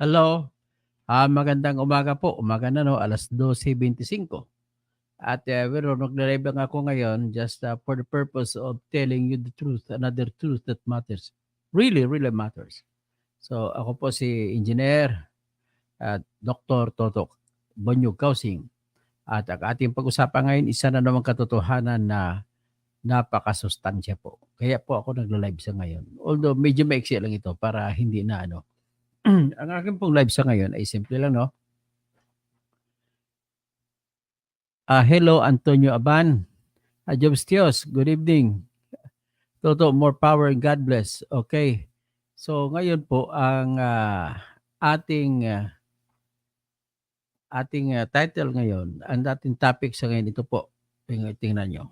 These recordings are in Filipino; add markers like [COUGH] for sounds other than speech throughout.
Hello. Ah, magandang umaga po. Umaga na 'no, 12:25. At, eh, pero nagle-live lang ako ngayon just, ah, for the purpose of telling you the truth, another truth that matters. Really, really matters. So, ako po si Engineer at Dr. Totok Bonyog Kausing. At ang ating pag-usapan ngayon, isa na namang katotohanan na napakasustansya po. Kaya po ako nagla-live sa ngayon. Although medyo maiksi lang ito para hindi na ano. [CLEARS THROAT] ang akin pong live sa ngayon ay simple lang 'no. Ah, hello Antonio Aban. Ah, Jobstios, good evening. Toto, more power and God bless. Okay. So ngayon po ang ah, ating ah, ating ah, title ngayon, ang ating topic sa ngayon ito po. Ting tingnan niyo.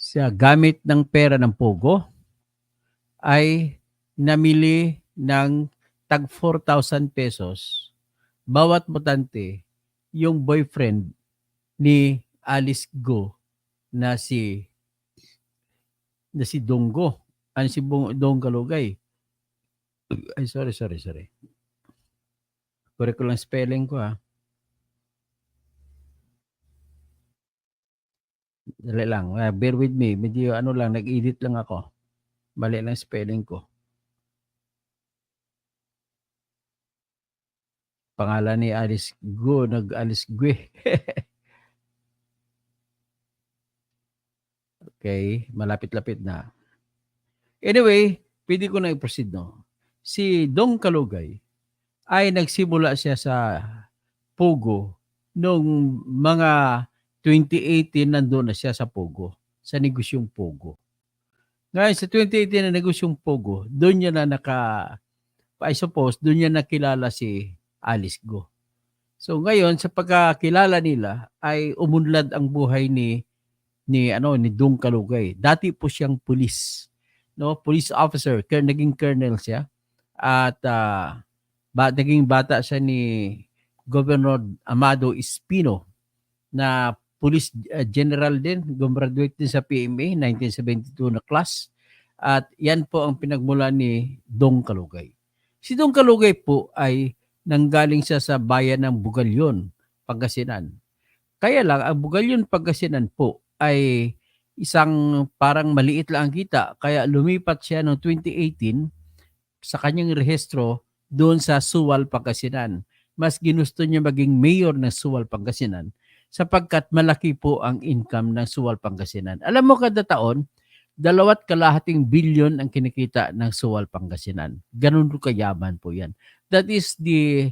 Sa gamit ng pera ng Pogo ay namili ng tag 4,000 pesos bawat botante yung boyfriend ni Alice Go na si na si Donggo. Ano si Bong, Dong Galugay. Ay, sorry, sorry, sorry. Correct ko lang spelling ko ha. Dali lang. Uh, bear with me. Medyo ano lang, nag-edit lang ako. Mali lang spelling ko. Pangalan ni Alice Go, nag-Alice Gue. [LAUGHS] okay, malapit-lapit na. Anyway, pwede ko na i-proceed, no? Si Dong Kalugay ay nagsimula siya sa Pogo noong mga 2018 nandoon na siya sa Pogo, sa negosyong Pogo. Ngayon sa 2018 na negosyong Pogo, doon niya na naka, I suppose, doon niya nakilala si Alice Go. So ngayon sa pagkakilala nila ay umunlad ang buhay ni ni ano ni Dung Kalugay. Dati po siyang pulis, no? Police officer, ker naging colonel siya. At uh, ba, naging bata siya ni Governor Amado Espino na police uh, general din, gumraduate din sa PMA 1972 na class. At yan po ang pinagmula ni Dong Kalugay. Si Dong Kalugay po ay nanggaling siya sa bayan ng Bugalyon, Pangasinan. Kaya lang, ang Bugalyon, Pangasinan po ay isang parang maliit lang ang kita. Kaya lumipat siya noong 2018 sa kanyang rehistro doon sa Suwal, Pangasinan. Mas ginusto niya maging mayor ng Suwal, Pangasinan sapagkat malaki po ang income ng Suwal, Pangasinan. Alam mo kada taon, dalawat kalahating bilyon ang kinikita ng Suwal, Pangasinan. Ganun kayaman po yan. That is the,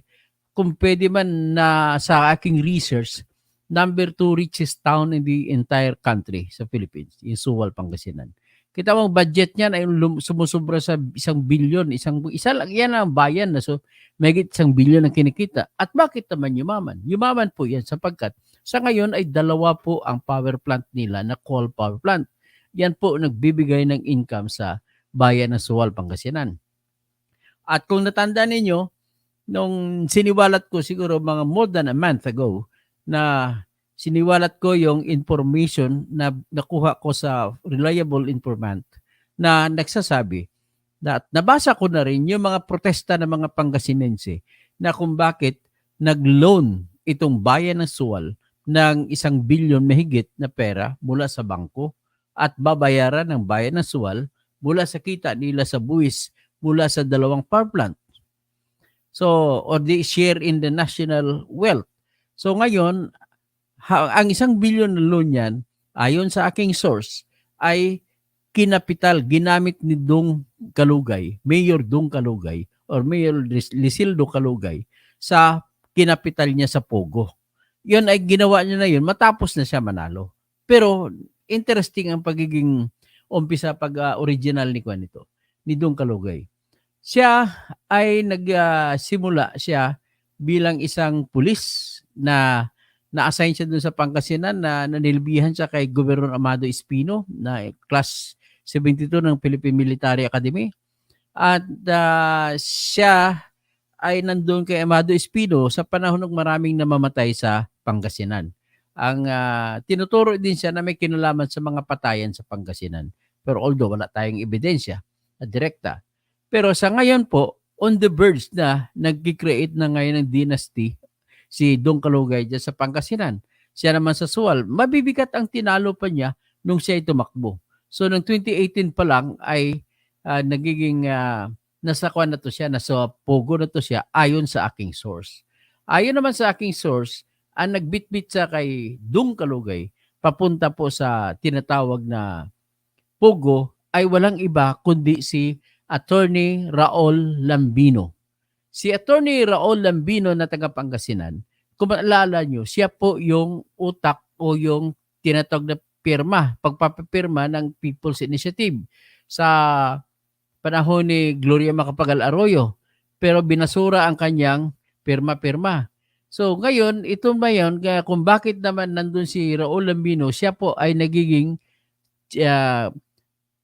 kung pwede man na sa aking research, number two richest town in the entire country sa Philippines, yung Suwal, Pangasinan. Kita mo, budget niyan ay sumusubra sa isang bilyon, isang, isa lang, yan ang bayan na so, may isang bilyon ang kinikita. At bakit naman yumaman? Yumaman po yan sapagkat sa ngayon ay dalawa po ang power plant nila na coal power plant. Yan po nagbibigay ng income sa bayan ng Suwal, Pangasinan. At kung natanda ninyo, nung siniwalat ko siguro mga more than a month ago na siniwalat ko yung information na nakuha ko sa reliable informant na nagsasabi na nabasa ko na rin yung mga protesta ng mga Pangasinense na kung bakit nag-loan itong bayan ng Suwal ng isang bilyon mahigit na pera mula sa bangko at babayaran ng bayan ng Suwal mula sa kita nila sa buwis mula sa dalawang power plant. So, or they share in the national wealth. So ngayon, ha, ang isang billion na loan yan, ayon sa aking source, ay kinapital, ginamit ni Dong Kalugay, Mayor Dong Kalugay, or Mayor Lisildo Kalugay, sa kinapital niya sa Pogo. Yun ay ginawa niya na yun, matapos na siya manalo. Pero, interesting ang pagiging umpisa pag uh, original ni Kwan ito, ni Dong Kalugay. Siya ay nagsimula uh, siya bilang isang pulis na na-assign siya doon sa Pangasinan na nanilbihan siya kay Governor Amado Espino na class 72 ng Philippine Military Academy. At uh, siya ay nandoon kay Amado Espino sa panahon ng maraming namamatay sa Pangasinan. Ang uh, tinuturo din siya na may kinalaman sa mga patayan sa Pangasinan. Pero although wala tayong ebidensya direkta, pero sa ngayon po, on the verge na nag-create na ngayon ng dynasty si Dong Kalugay dyan sa Pangasinan. Siya naman sa Sual, mabibigat ang tinalo pa niya nung siya ay tumakbo. So, noong 2018 pa lang ay ah, nagiging ah, nasa kwan na to siya, nasa pogo na to siya ayon sa aking source. Ayon naman sa aking source, ang nagbitbit sa kay Dung Kalugay papunta po sa tinatawag na pogo ay walang iba kundi si Attorney Raul Lambino. Si Attorney Raul Lambino na taga Pangasinan, kung maalala nyo, siya po yung utak o yung tinatawag na pirma, pagpapapirma ng People's Initiative sa panahon ni Gloria Macapagal Arroyo. Pero binasura ang kanyang pirma-pirma. So ngayon, ito ba yun, kaya kung bakit naman nandun si Raul Lambino, siya po ay nagiging ah,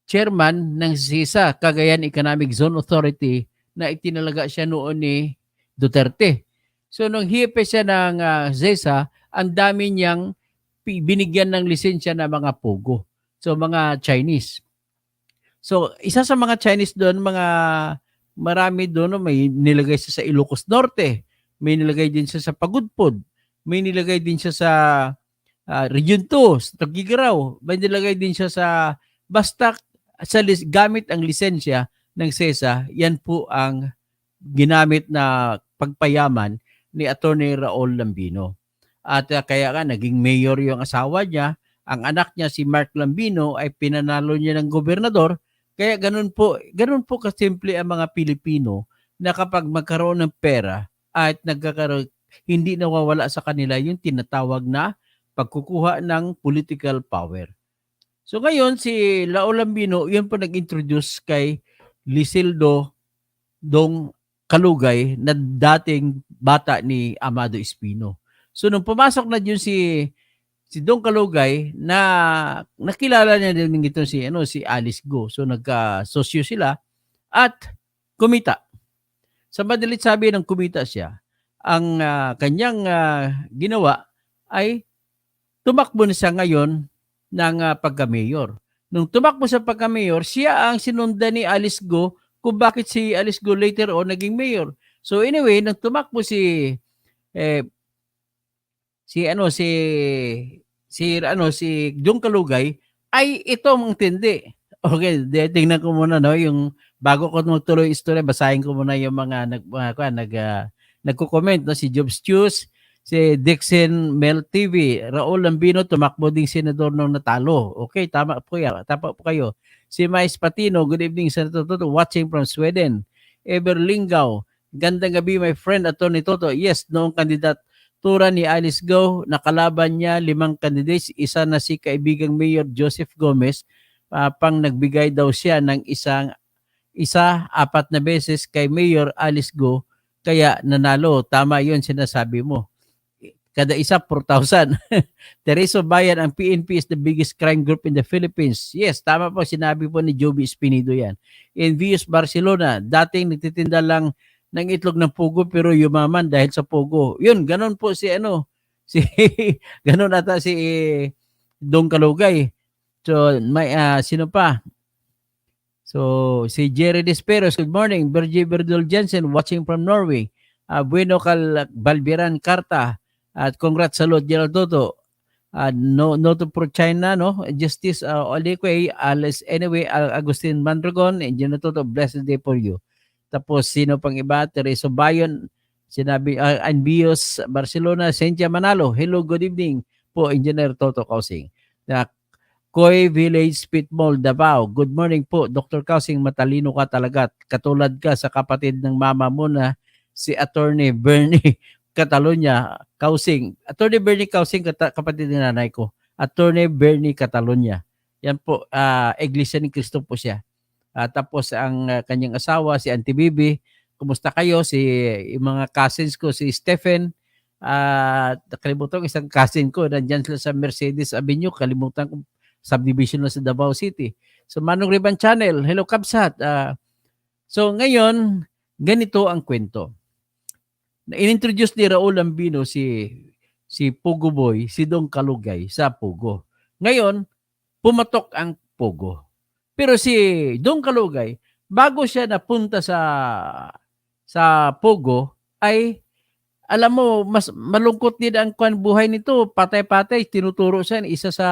chairman ng SISA, Cagayan Economic Zone Authority, na itinalaga siya noon ni Duterte. So nung hipe siya ng ah, ZESA, ang dami niyang binigyan ng lisensya na mga pogo. So mga Chinese. So isa sa mga Chinese doon, mga marami doon, may nilagay siya sa Ilocos Norte, may nilagay din siya sa Pagudpod, may nilagay din siya sa ah, Region 2, sa Tagigaraw, may nilagay din siya sa basta sa gamit ang lisensya ng SESA, yan po ang ginamit na pagpayaman ni Attorney Raul Lambino. At uh, kaya nga naging mayor yung asawa niya, ang anak niya si Mark Lambino ay pinanalo niya ng gobernador. Kaya ganun po, ganun po kasimple ang mga Pilipino na kapag magkaroon ng pera at nagkakaroon hindi nawawala sa kanila yung tinatawag na pagkukuha ng political power. So ngayon si Lao Lambino, yun po nag-introduce kay Lisildo Dong Kalugay na dating bata ni Amado Espino. So nung pumasok na yun si si Dong Kalugay na nakilala niya din ito si ano si Alice Go. So nagka-sosyo sila at kumita. Sa madalit sabi ng kumita siya, ang ah, kanyang ah, ginawa ay tumakbo na siya ngayon ng ah, pagka-mayor. Nung tumakbo sa pagka-mayor, siya ang sinundan ni Alice Go kung bakit si Alice Go later on naging mayor. So anyway, nung tumakbo si eh, si ano si si ano si Jung Kalugay ay ito ang tindi. [LAUGHS] Okay, de, tingnan ko muna no yung bago ko magtuloy istorya, basahin ko muna yung mga nag mga, kuwan, nag ah, nagko-comment no si Jobs Chews, si Dixon Mel TV, Raul Lambino tumakbo ding senador nung natalo. Okay, tama po yan. Tama po kayo. Si Mais Patino, good evening Senator Toto, watching from Sweden. Ever Linggaw, gandang gabi my friend Attorney Toto. Yes, noong kandidatura ni Alice Go, nakalaban niya limang candidates, isa na si kaibigang Mayor Joseph Gomez, ah, pang nagbigay daw siya ng isang isa apat na beses kay Mayor Alice Go kaya nanalo. Tama 'yun sinasabi mo. Kada isa 4,000. Tereso Bayan, ang PNP is the biggest crime group in the Philippines. Yes, tama po, sinabi po ni Joby Espinido yan. In Vius Barcelona, dating nagtitinda lang ng itlog ng pugo pero yumaman dahil sa pugo. Yun, ganun po si ano, [LAUGHS] si, ganun ata si Dong Kalugay. So, may, ah, sino pa? So, si Jerry Desperos, good morning. Bergie Berdol Jensen, watching from Norway. Ah, bueno Kal Balbiran Karta, at congrats sa Lord Gerald Toto. Uh, no, no to pro China, no? Justice uh, Olique, Alice, anyway, Agustin Mandragon, and General Toto, blessed day for you. Tapos, sino pang iba? Tereso Bayon, sinabi, uh, Anbios, Barcelona, Sentia Manalo, hello, good evening po, Engineer Toto Kausing. Na Koy Village Pit Mall, Davao. Good morning po, Dr. Kausing, matalino ka talaga. Katulad ka sa kapatid ng mama mo na si Attorney Bernie [LAUGHS] Catalonia Kausing. Attorney Bernie Kausing, kapatid ni nanay ko. Attorney Bernie Catalonia. Yan po, ah, Iglesia ni Cristo po siya. Ah, tapos ang ah, kanyang asawa, si Auntie Bibi. Kumusta kayo? Si mga cousins ko, si Stephen. Ah, nakalimutan ko isang cousin ko. Nandyan sila sa Mercedes Avenue. Kalimutan ko subdivision na sa Davao City. So Manong Riban Channel, hello Kabsat. Ah, so ngayon, ganito ang kwento. Inintroduce ni Raul Lambino si si Pugo Boy, si Dong Kalugay sa Pugo. Ngayon, pumatok ang Pugo. Pero si Dong Kalugay, bago siya napunta sa sa Pogo ay alam mo mas malungkot din ang kwan buhay nito patay-patay tinuturo siya isa sa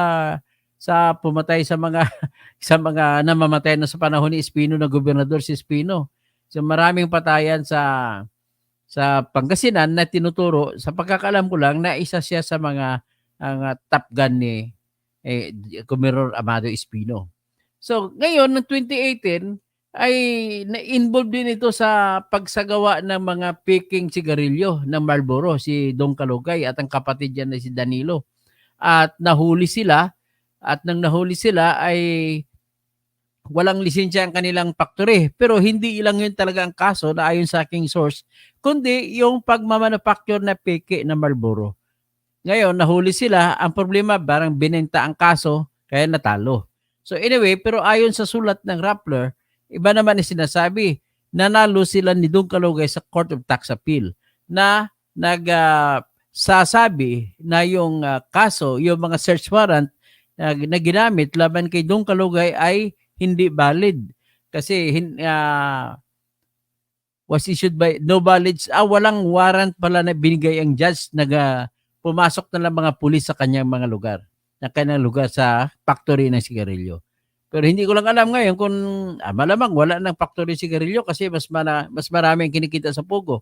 sa pumatay sa mga [LAUGHS] sa mga namamatay na sa panahon ni Espino na gobernador si Espino. So maraming patayan sa sa Pangasinan na tinuturo sa pagkakaalam ko lang na isa siya sa mga ang ah, top gun ni eh, Gobernador Amado Espino. So ngayon ng 2018 ay na-involve din ito sa pagsagawa ng mga peking sigarilyo ng Marlboro si Dong Kalugay at ang kapatid niya na si Danilo. At nahuli sila at nang nahuli sila ay walang lisensya ang kanilang factory. Pero hindi ilang yun talaga ang kaso na ayon sa aking source, kundi yung pagmamanufacture na peke na Marlboro. Ngayon, nahuli sila. Ang problema, parang binenta ang kaso, kaya natalo. So anyway, pero ayon sa sulat ng Rappler, iba naman ang sinasabi, nanalo sila ni Dong Kalugay sa Court of Tax Appeal na nag ah, sasabi na yung ah, kaso, yung mga search warrant na, na ginamit laban kay Dong Kalugay ay hindi valid. Kasi ah, was issued by no valid ah walang warrant pala na binigay ang judge nag ah, pumasok na lang mga pulis sa kanyang mga lugar na kanyang lugar sa factory ng sigarilyo. Pero hindi ko lang alam ngayon kung ah, malamang wala ng factory sigarilyo kasi mas mara, mas marami ang kinikita sa Pogo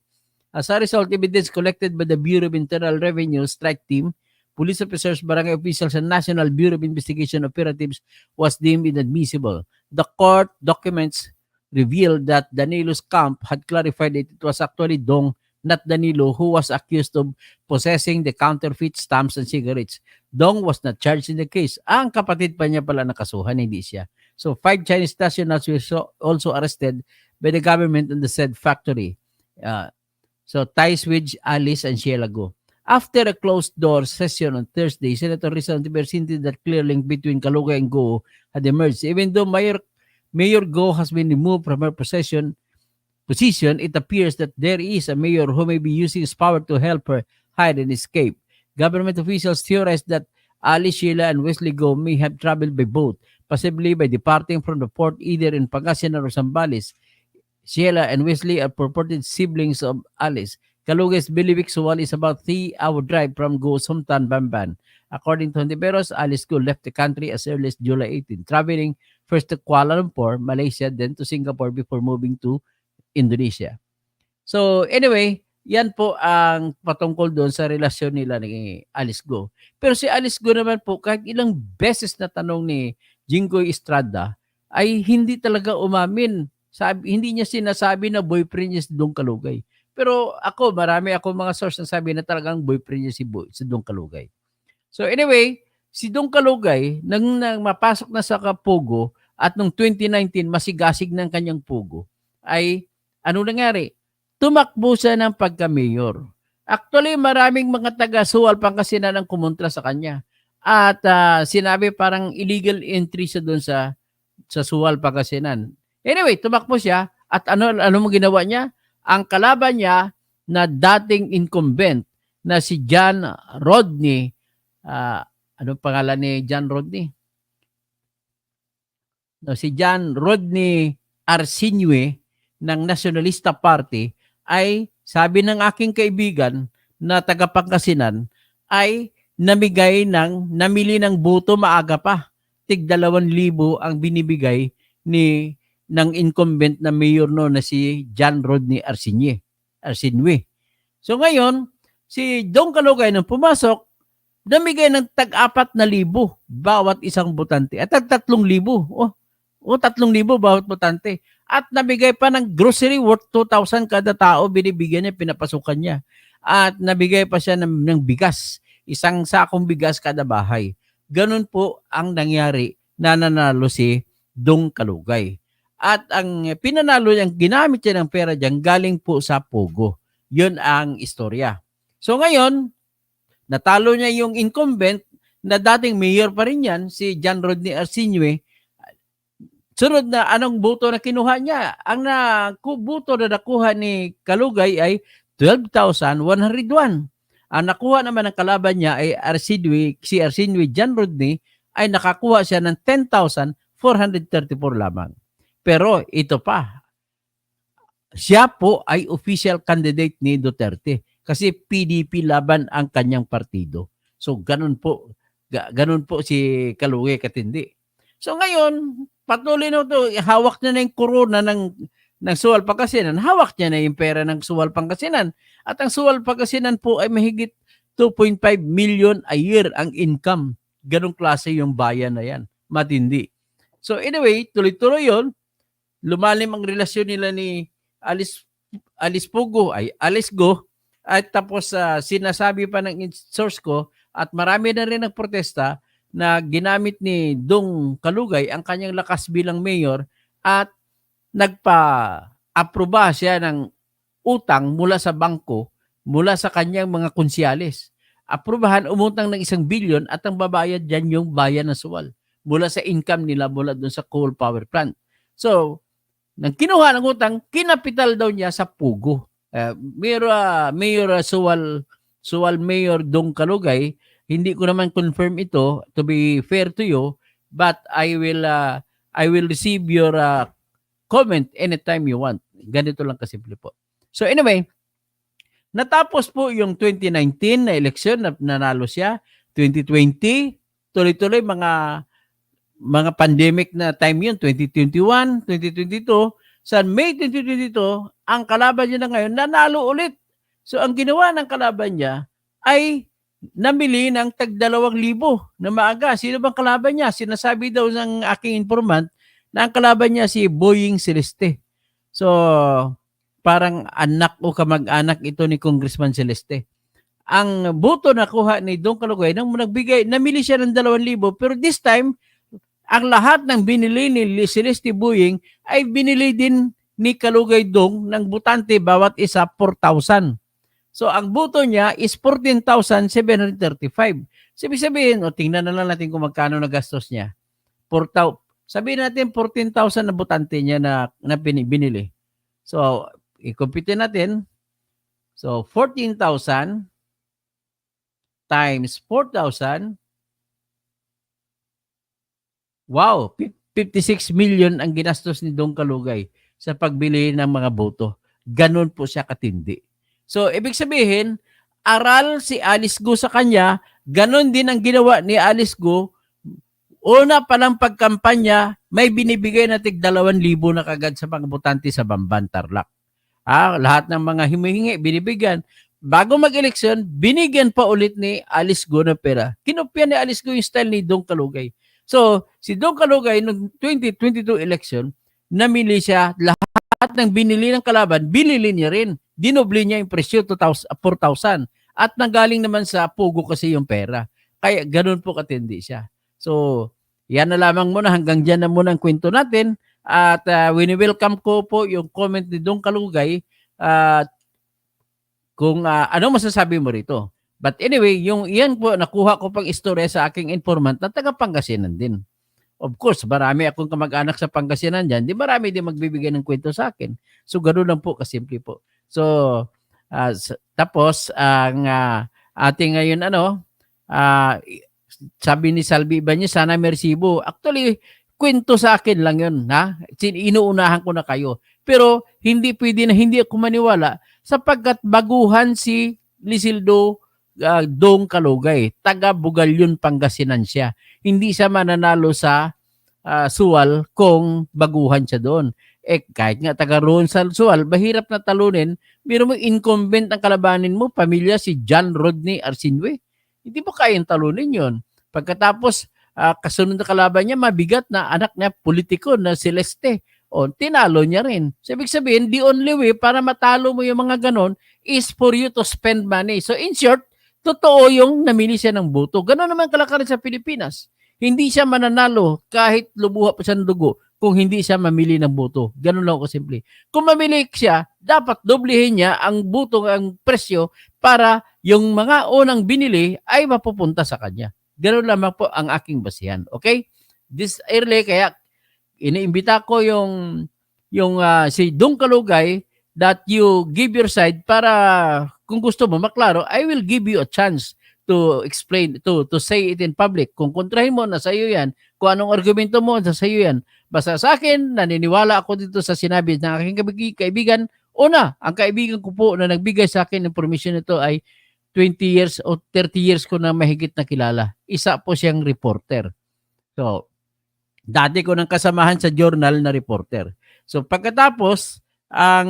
as a result evidence collected by the Bureau of Internal Revenue strike team police officers, barangay officials, and National Bureau of Investigation operatives was deemed inadmissible. The court documents revealed that Danilo's camp had clarified that it was actually Dong, not Danilo, who was accused of possessing the counterfeit stamps and cigarettes. Dong was not charged in the case. Ang kapatid pa niya pala nakasuhan, hindi siya. So five Chinese nationals were so- also arrested by the government in the said factory. Uh, so ties with Alice and Sheila Go. After a closed-door session on Thursday, Senator Rizal Antiver hinted that clear link between Kalugay and Go had emerged. Even though Mayor, Mayor Go has been removed from her possession, position, it appears that there is a mayor who may be using his power to help her hide and escape. Government officials theorized that Ali Sheila and Wesley Go may have traveled by boat, possibly by departing from the port either in Pangasinan or Zambales. Sheila and Wesley are purported siblings of Alice. Kalugay's Biliwik Suwal is about three-hour drive from Go Sumtan Bamban. According to Hontiveros, Alice Go left the country as early as July 18, traveling first to Kuala Lumpur, Malaysia, then to Singapore before moving to Indonesia. So anyway, yan po ang patungkol doon sa relasyon nila ni Alice Go. Pero si Alice Go naman po, kahit ilang beses na tanong ni Jinggoy Estrada, ay hindi talaga umamin. Sabi, hindi niya sinasabi na boyfriend niya si Dong Kalugay. Pero ako, marami ako mga source na sabi na talagang boyfriend niya si, Boy, si Dong Kalugay. So anyway, si Dong Kalugay, nang, nang mapasok na sa Kapugo at noong 2019 masigasig ng kanyang Pugo, ay ano nangyari? Tumakbo siya ng pagka-mayor. Actually, maraming mga taga-Suwal Pangasinan ang kumontra sa kanya. At ah, sinabi parang illegal entry siya doon sa sa Suwal Pangasinan. Anyway, tumakbo siya at ano ano mo ginawa niya? Ang kalaban niya na dating incumbent na si John Rodney ah, ano pangalan ni John Rodney? No, si John Rodney Arsinue ng Nationalista Party ay sabi ng aking kaibigan na taga Pangasinan ay namigay ng namili ng boto maaga pa. Tig 2,000 ang binibigay ni ng incumbent na mayor no na si John Rodney Arsinue. Arsinue. So ngayon, si Dong Kalugay nung pumasok, namigay ng tag-apat na libo bawat isang botante. At tag tatlong libo. Oh, o tatlong libo bawat botante. At nabigay pa ng grocery worth 2,000 kada tao, binibigyan niya, pinapasukan niya. At nabigay pa siya ng, ng bigas, isang sakong bigas kada bahay. Ganun po ang nangyari na nanalo si Dong Kalugay. At ang pinanalo niya, ginamit niya ng pera diyan galing po sa Pogo. Yun ang istorya. So ngayon, natalo niya yung incumbent na dating mayor pa rin yan, si John Rodney Arsinue, Sunod na anong boto na kinuha niya? Ang na boto na nakuha ni Kalugay ay 12,101. Ang nakuha naman ng kalaban niya ay Arsidwi, si Arsidwi John Rodney ay nakakuha siya ng 10,434 lamang. Pero ito pa, siya po ay official candidate ni Duterte kasi PDP laban ang kanyang partido. So ganun po ga- ganun po si Kalugi Katindi. So ngayon, patuloy na to, hawak niya na yung corona ng ng Suwal Pangasinan, hawak niya na yung pera ng Suwal Pangasinan. At ang Suwal Pangasinan po ay mahigit 2.5 million a year ang income. Ganong klase yung bayan na yan. Matindi. So anyway, tuloy-tuloy yon Lumalim ang relasyon nila ni Alice Alice Pugo ay Alice Go at tapos ah, sinasabi pa ng source ko at marami na rin nagprotesta na ginamit ni Dong Kalugay ang kanyang lakas bilang mayor at nagpa-aproba siya ng utang mula sa bangko mula sa kanyang mga konsyales. Aprubahan umutang ng isang bilyon at ang babayad dyan yung bayan ng Suwal mula sa income nila mula doon sa coal power plant. So, nang kinuha ng utang, kinapital daw niya sa Pugo. Uh, Mayor, ah, Mayor ah, Suwal, Suwal Mayor Dong Kalugay, hindi ko naman confirm ito to be fair to you, but I will ah, I will receive your ah, comment anytime you want. Ganito lang kasimple po. So anyway, natapos po yung 2019 na eleksyon na nanalo siya, 2020, tuloy-tuloy mga mga pandemic na time yun, 2021, 2022, sa May 2022, ang kalaban niya na ngayon, nanalo ulit. So ang ginawa ng kalaban niya ay namili ng tag dalawang libo na maaga. Sino bang kalaban niya? Sinasabi daw ng aking informant na ang kalaban niya si Boying Celeste. So, parang anak o kamag-anak ito ni Congressman Celeste. Ang boto na kuha ni Don Calugay nang nagbigay, namili siya ng 2,000 pero this time, ang lahat ng binili ni Celeste Boying ay binili din ni Kalugay Dong ng butante bawat isa 4,000. So ang boto niya is 14,735. Sabi sabihin, o tingnan na lang natin kung magkano na gastos niya. 4,000. Sabihin natin 14,000 na butante niya na, na bin- binili. So, i-compute natin. So, 14,000 times 4,000. Wow, fif- 56 million ang ginastos ni Dong Kalugay sa pagbili ng mga boto. Ganon po siya katindi. So, ibig sabihin, aral si Alice Go sa kanya, ganon din ang ginawa ni Alice Go. Una pa lang pagkampanya, may binibigay na tig 2,000 na kagad sa mga botante sa Bamban, Tarlac. Ah, lahat ng mga humihingi, binibigyan. Bago mag-eleksyon, binigyan pa ulit ni Alice Go ng pera. Kinopya ni Alice Go yung style ni Dong Kalugay. So, si Dong Kalugay noong 2022 election, namili siya lahat ng binili ng kalaban, binili niya rin. Dinoble niya yung presyo 2,000 4,000 at nanggaling naman sa pugo kasi yung pera. Kaya ganun po katindi siya. So, yan na lamang muna hanggang diyan na muna ang kwento natin at uh, wini-welcome ko po yung comment ni Dong Kalugay at kung uh, ano masasabi mo rito. But anyway, yung iyan po, nakuha ko pang istorya sa aking informant na taga Pangasinan din. Of course, marami akong kamag-anak sa Pangasinan dyan. Di marami din magbibigay ng kwento sa akin. So, ganoon lang po, kasimple po. So, uh, tapos, ang uh, ating ngayon, ano, uh, sabi ni Salvi Ibanez, sana may resibo. Actually, kwento sa akin lang yun, ha? Inuunahan ko na kayo. Pero, hindi pwede na hindi ako maniwala sapagkat baguhan si Lisildo uh, Dong Kalugay. Taga Bugalyon, Pangasinan siya. Hindi siya mananalo sa uh, Suwal kung baguhan siya doon. Eh, kahit nga taga roon sa Suwal, mahirap na talunin. Biro mo incumbent ang kalabanin mo, pamilya si John Rodney Arsinwe. Hindi mo kayang talunin yon. Pagkatapos, uh, kasunod na kalaban niya, mabigat na anak niya, politiko na Celeste. O, tinalo niya rin. So, ibig sabihin, the only way para matalo mo yung mga ganon is for you to spend money. So, in short, totoo yung namili siya ng boto. Ganon naman kalakaran sa Pilipinas. Hindi siya mananalo kahit lubuha pa siya ng dugo kung hindi siya mamili ng boto. Ganon lang ako simple. Kung mamili siya, dapat doblehin niya ang boto, ang presyo para yung mga unang binili ay mapupunta sa kanya. Ganon lamang po ang aking basihan. Okay? This early, kaya iniimbita ko yung yung uh, si Dong Kalugay that you give your side para kung gusto mo maklaro, I will give you a chance to explain, to to say it in public. Kung kontrahin mo, nasa iyo yan. Kung anong argumento mo, nasa iyo yan. Basta sa akin, naniniwala ako dito sa sinabi ng aking kaibigan, Una, ang kaibigan ko po na nagbigay sa akin ng permission nito ay 20 years o 30 years ko na mahigit na kilala. Isa po siyang reporter. So, dati ko nang kasamahan sa journal na reporter. So, pagkatapos, ang,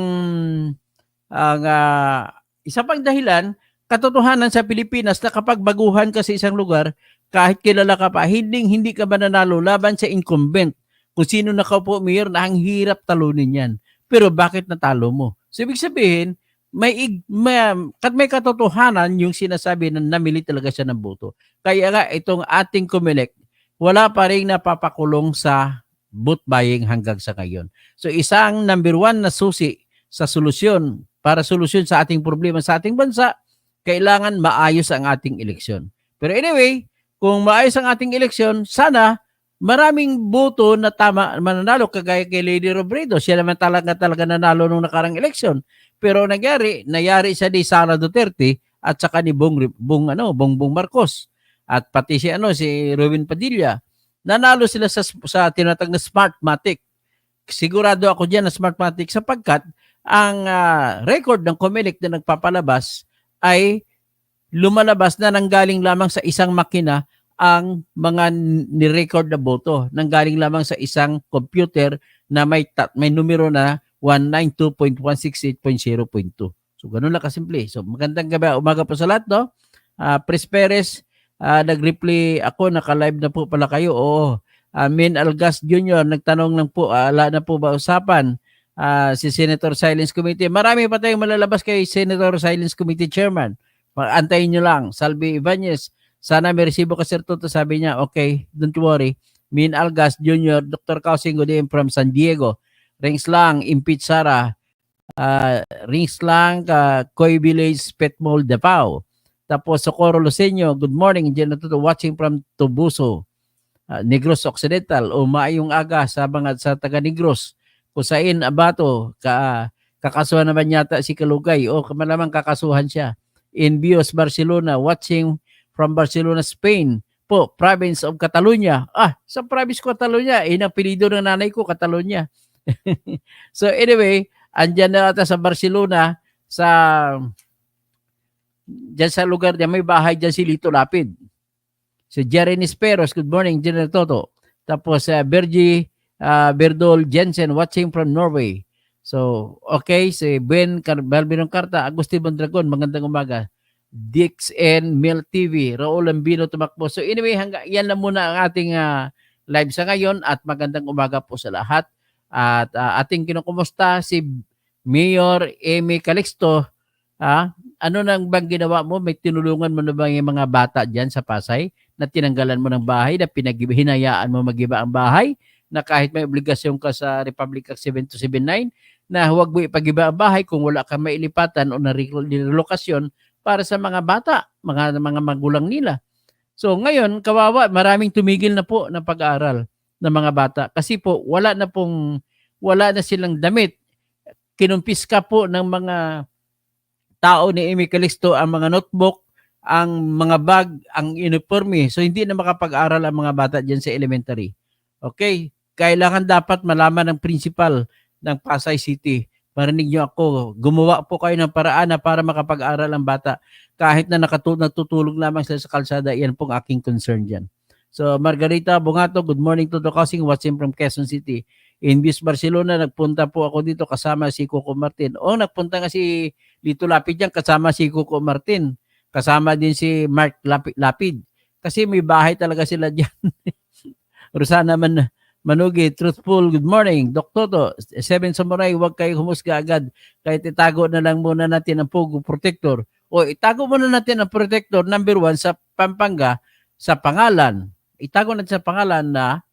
ang ah, isa pang dahilan, katotohanan sa Pilipinas na kapag baguhan ka sa isang lugar, kahit kilala ka pa, hindi, hindi ka mananalo laban sa incumbent. Kung sino nakaupo mayor na ang hirap talunin yan. Pero bakit natalo mo? So, ibig sabihin, may, may, may katotohanan yung sinasabi na namili talaga siya ng boto. Kaya nga, itong ating Comelec, wala pa rin napapakulong sa vote buying hanggang sa ngayon. So, isang number one na susi sa solusyon, para solusyon sa ating problema sa ating bansa, kailangan maayos ang ating eleksyon. Pero anyway, kung maayos ang ating eleksyon, sana maraming boto na tama mananalo kagaya kay Lady Robredo. Siya naman talaga talaga nanalo nung nakarang eleksyon. Pero ang nangyari, nayari siya ni Sara Duterte at saka ni Bong, Bong ano, Bongbong Marcos at pati si ano si Ruben Padilla. Nanalo sila sa sa tinatag na Smartmatic. Sigurado ako diyan na Smartmatic sapagkat ang ah, record ng Comelec na nagpapalabas ay lumalabas na nanggaling lamang sa isang makina ang mga ni-record na boto nanggaling lamang sa isang computer na may ta- may numero na 192.168.0.2. So ganun lang kasimple. So magandang gabi, umaga po sa lahat, no? Ah, Pres Perez, ah, nag-reply ako, naka-live na po pala kayo. Oo. Ah, Min Algas Jr. nagtanong lang po, ah, ala na po ba usapan? Ah, si Senator Silence Committee. Marami pa tayong malalabas kay Senator Silence Committee Chairman. Antayin nyo lang. Salvi Ibanez, sana may resibo ka Sir Toto. Sabi niya, okay, don't worry. Min Algas Jr., Dr. Kausing Godim from San Diego. Rings lang, impeach Sara. Uh, rings lang, uh, Coy Village, Pet Mall, Davao. Tapos Socorro Luceño, good morning. Diyan na Toto, watching from Tubuso. Uh, Negros Occidental o maayong aga sa mga sa taga Negros. Kusain Abato, ka, kakasuhan naman yata si Kalugay o malamang kakasuhan siya. In Bios, Barcelona, watching from Barcelona, Spain. Po, province of Catalonia. Ah, sa province ko Catalonia, eh, ang pilido ng nanay ko, Catalonia. [LAUGHS] so anyway, andyan na ata sa Barcelona, sa dyan sa lugar niya, may bahay dyan si Lito Lapid. Si Jerry Nisperos, good morning, General Toto. Tapos uh, Bergie uh, Berdol Jensen, watching from Norway. So, okay, si Ben Car- Balbinong Carta, Agustin Mondragon, magandang umaga. Dix and Mil TV, Raul Ambino tumakbo. So anyway, hanggang yan lang muna ang ating ah, live sa ngayon at magandang umaga po sa lahat. At ah, ating kinukumusta si Mayor Amy Calixto. Ah, ano nang bang ginawa mo? May tinulungan mo na ba yung mga bata diyan sa Pasay na tinanggalan mo ng bahay, na pinaghinayaan mo magiba ang bahay, na kahit may obligasyon ka sa Republic Act 7279 na huwag mo ipagiba ang bahay kung wala kang mailipatan o na-relokasyon para sa mga bata, mga mga magulang nila. So ngayon, kawawa, maraming tumigil na po ng pag-aaral ng mga bata kasi po wala na pong wala na silang damit. Kinumpiska po ng mga tao ni Amy Calixto ang mga notebook, ang mga bag, ang uniforme. So hindi na makapag-aral ang mga bata diyan sa elementary. Okay? Kailangan dapat malaman ng principal ng Pasay City marinig niyo ako, gumawa po kayo ng paraan na para makapag-aral ang bata kahit na natutulog lamang sila sa kalsada, yan pong aking concern dyan. So, Margarita Bungato, good morning to the Casing, watching from Quezon City. In Bis Barcelona, nagpunta po ako dito kasama si Coco Martin. O, nagpunta nga si Lito Lapid dyan, kasama si Coco Martin. Kasama din si Mark Lapid. Lapid. Kasi may bahay talaga sila dyan. [LAUGHS] Rosana man Manugi, truthful, good morning. Dok Toto, Seven Samurai, huwag kayo humusga agad. Kahit itago na lang muna natin ang Pugo Protector. O itago muna natin ang Protector number one sa Pampanga sa pangalan. Itago natin sa pangalan na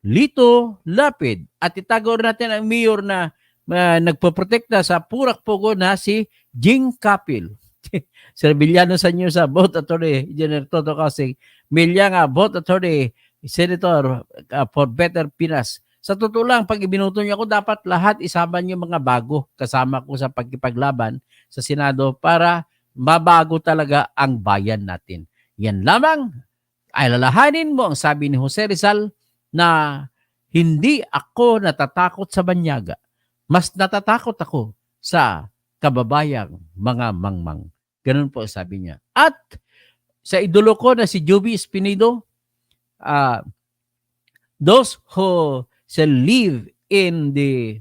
Lito Lapid. At itago natin ang mayor na uh, nagpoprotekta sa Purak Pugo na si Jing Kapil. [LAUGHS] Sir Villano sa inyo sa Boat Attorney General Toto Kasing. Milyanga, Boat Attorney Senator uh, for Better Pinas. Sa totoo lang, pag ibinuto niyo ako, dapat lahat isama niyo mga bago kasama ko sa pagkipaglaban sa Senado para mabago talaga ang bayan natin. Yan lamang ay lalahanin mo ang sabi ni Jose Rizal na hindi ako natatakot sa banyaga. Mas natatakot ako sa kababayang mga mangmang. Ganun po sabi niya. At sa idolo ko na si Joby Espinido, uh, those who shall live in the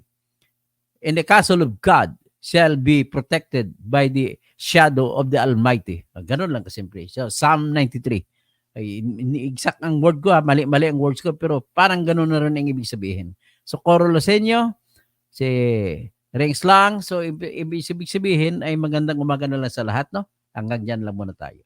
in the castle of God shall be protected by the shadow of the Almighty. Ah, Ganun lang kasimple. So, Psalm 93. Ay, exact ang word ko, mali-mali ang words ko, pero parang ganun na rin ang ibig sabihin. So, Coro Losenyo, si Rings lang. So, ibig sabihin ay magandang umaga na lang sa lahat, no? Hanggang dyan lang muna tayo.